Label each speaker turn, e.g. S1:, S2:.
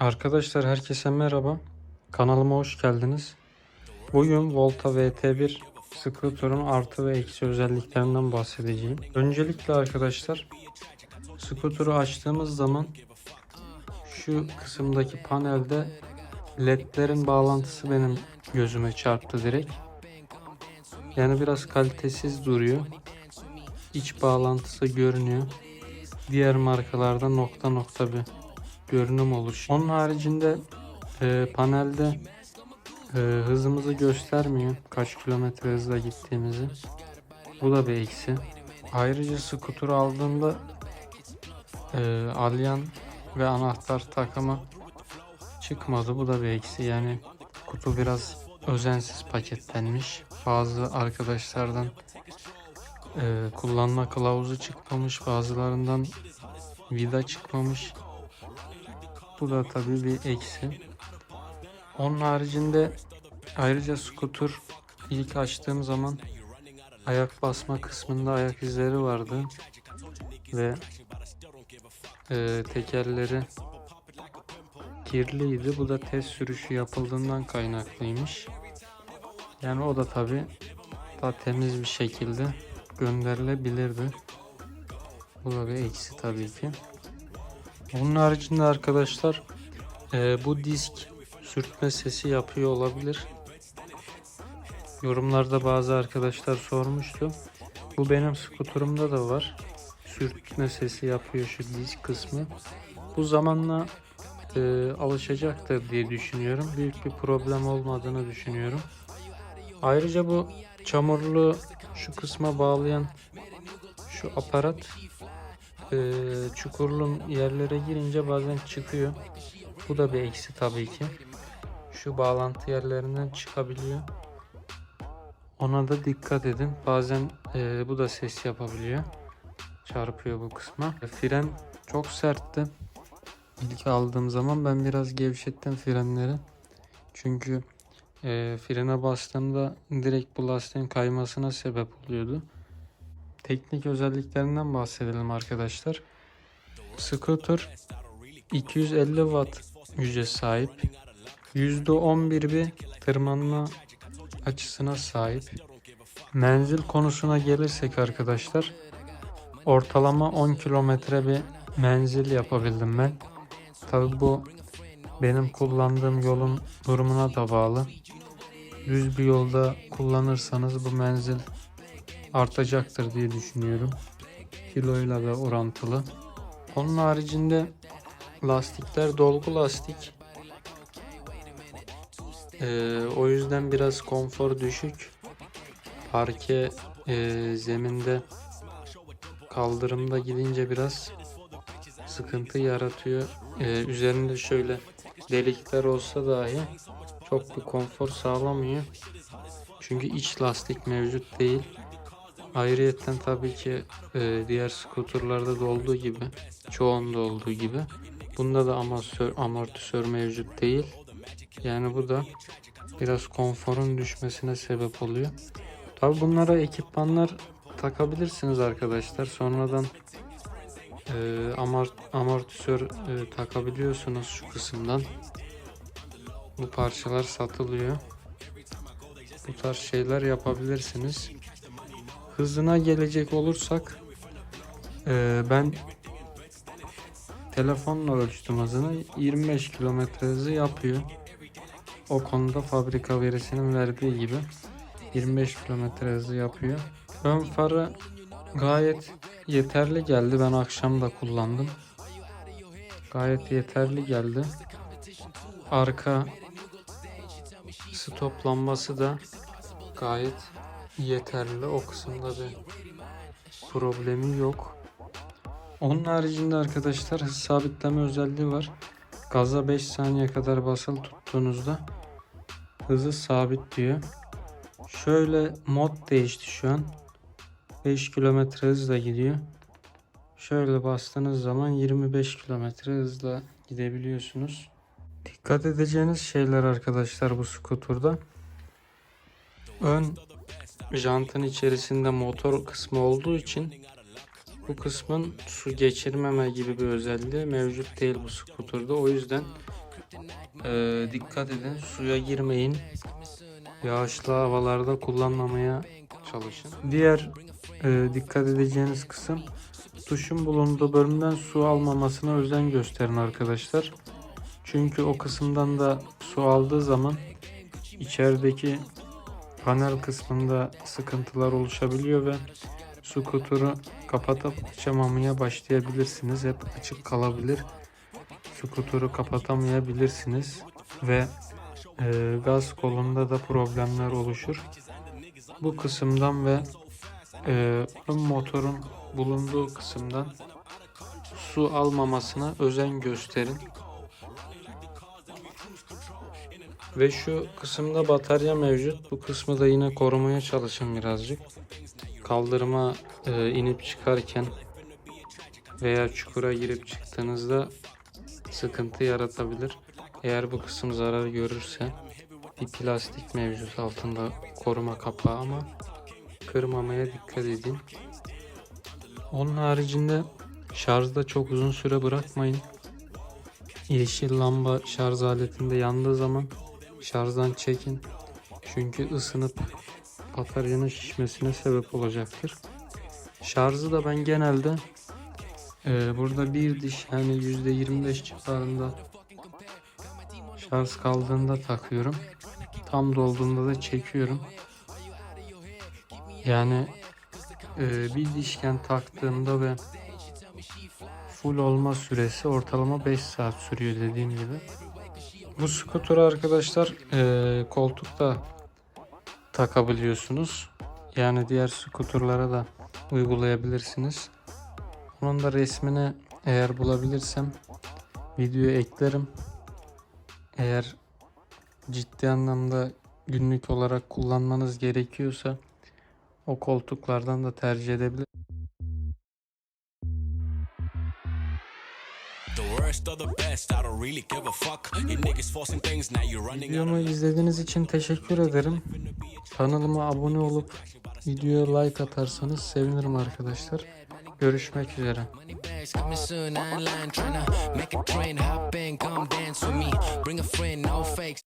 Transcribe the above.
S1: Arkadaşlar herkese merhaba. Kanalıma hoş geldiniz. Bugün Volta VT1 scooter'ın artı ve eksi özelliklerinden bahsedeceğim. Öncelikle arkadaşlar scooter'ı açtığımız zaman şu kısımdaki panelde ledlerin bağlantısı benim gözüme çarptı direkt. Yani biraz kalitesiz duruyor. İç bağlantısı görünüyor. Diğer markalarda nokta nokta bir görünüm olur. Onun haricinde e, panelde e, hızımızı göstermiyor. Kaç kilometre hızla gittiğimizi. Bu da bir eksi. Ayrıca skuter aldığımda e, alyan ve anahtar takımı çıkmadı. Bu da bir eksi. Yani kutu biraz özensiz paketlenmiş. Bazı arkadaşlardan e, kullanma kılavuzu çıkmamış. Bazılarından vida çıkmamış. Bu da tabii bir eksi. Onun haricinde ayrıca skuter ilk açtığım zaman ayak basma kısmında ayak izleri vardı ve e, tekerleri kirliydi. Bu da test sürüşü yapıldığından kaynaklıymış. Yani o da tabii daha temiz bir şekilde gönderilebilirdi. Bu da bir eksi tabii ki. Onun haricinde arkadaşlar e, bu disk sürtme sesi yapıyor olabilir. Yorumlarda bazı arkadaşlar sormuştu. Bu benim skuturumda da var. Sürtme sesi yapıyor şu disk kısmı. Bu zamanla e, alışacaktır diye düşünüyorum. Büyük bir problem olmadığını düşünüyorum. Ayrıca bu çamurlu şu kısma bağlayan şu aparat e, çukurlu yerlere girince bazen çıkıyor. Bu da bir eksi tabii ki. Şu bağlantı yerlerinden çıkabiliyor. Ona da dikkat edin. Bazen e, bu da ses yapabiliyor. Çarpıyor bu kısma. Fren çok sertti. İlk aldığım zaman ben biraz gevşettim frenleri. Çünkü e, frene bastığımda direkt bu lastiğin kaymasına sebep oluyordu. Teknik özelliklerinden bahsedelim arkadaşlar. Scooter 250 watt güce sahip. %11 bir tırmanma açısına sahip. Menzil konusuna gelirsek arkadaşlar ortalama 10 kilometre bir menzil yapabildim ben. Tabi bu benim kullandığım yolun durumuna da bağlı. Düz bir yolda kullanırsanız bu menzil artacaktır diye düşünüyorum. Kiloyla da orantılı. Onun haricinde lastikler dolgu lastik. Ee, o yüzden biraz konfor düşük. Parke e, zeminde kaldırımda gidince biraz sıkıntı yaratıyor. Ee, üzerinde şöyle delikler olsa dahi çok bir konfor sağlamıyor. Çünkü iç lastik mevcut değil. Ayrıyeten tabii ki e, diğer skuterlarda da olduğu gibi, çoğunda olduğu gibi bunda da amortisör, amortisör mevcut değil. Yani bu da biraz konforun düşmesine sebep oluyor. Tabii bunlara ekipmanlar takabilirsiniz arkadaşlar. Sonradan e, amort, amortisör e, takabiliyorsunuz şu kısımdan. Bu parçalar satılıyor. Bu tarz şeyler yapabilirsiniz. Hızına gelecek olursak e, ben telefonla ölçtüm hızını 25 km hızı yapıyor. O konuda fabrika verisinin verdiği gibi 25 km hızı yapıyor. Ön farı gayet yeterli geldi. Ben akşam da kullandım. Gayet yeterli geldi. Arka stop lambası da gayet yeterli. O kısımda bir problemi yok. Onun haricinde arkadaşlar hız sabitleme özelliği var. Gaza 5 saniye kadar basılı tuttuğunuzda hızı sabit diyor. Şöyle mod değişti şu an. 5 kilometre hızla gidiyor. Şöyle bastığınız zaman 25 kilometre hızla gidebiliyorsunuz. Dikkat edeceğiniz şeyler arkadaşlar bu skuturda. Ön jantın içerisinde motor kısmı olduğu için bu kısmın su geçirmeme gibi bir özelliği mevcut değil bu skuturda. O yüzden Ee, dikkat edin suya girmeyin. Yağışlı havalarda kullanmamaya çalışın. Diğer e, dikkat edeceğiniz kısım duşun bulunduğu bölümden su almamasına özen gösterin arkadaşlar. Çünkü o kısımdan da su aldığı zaman içerideki panel kısmında sıkıntılar oluşabiliyor ve skuturu kapatıp açamamaya başlayabilirsiniz. Hep açık kalabilir. Skuturu kapatamayabilirsiniz ve e, gaz kolunda da problemler oluşur. Bu kısımdan ve e, ön motorun bulunduğu kısımdan su almamasına özen gösterin. Ve şu kısımda batarya mevcut. Bu kısmı da yine korumaya çalışın birazcık. Kaldırıma e, inip çıkarken veya çukura girip çıktığınızda sıkıntı yaratabilir. Eğer bu kısım zarar görürse bir plastik mevcut altında koruma kapağı ama kırmamaya dikkat edin. Onun haricinde şarjda çok uzun süre bırakmayın. Yeşil lamba şarj aletinde yandığı zaman şarjdan çekin. Çünkü ısınıp bataryanın şişmesine sebep olacaktır. Şarjı da ben genelde e, burada bir diş yani %25 civarında şarj kaldığında takıyorum. Tam dolduğunda da çekiyorum. Yani e, bir dişken taktığımda ve full olma süresi ortalama 5 saat sürüyor dediğim gibi. Bu skuturu arkadaşlar e, koltukta takabiliyorsunuz. Yani diğer skuturlara da uygulayabilirsiniz. Onun da resmini eğer bulabilirsem videoya eklerim. Eğer ciddi anlamda günlük olarak kullanmanız gerekiyorsa o koltuklardan da tercih edebilir.
S2: Worst or the best, I don't really give a fuck. You niggas forcing things, now you're running out.
S1: Videomu izlediğiniz için teşekkür ederim. Kanalıma abone olup videoya like atarsanız sevinirim arkadaşlar. Görüşmek üzere.
S3: Money bags coming soon. I ain't lying, tryna make a train. Hop in, come dance with me. Bring a friend, no fakes.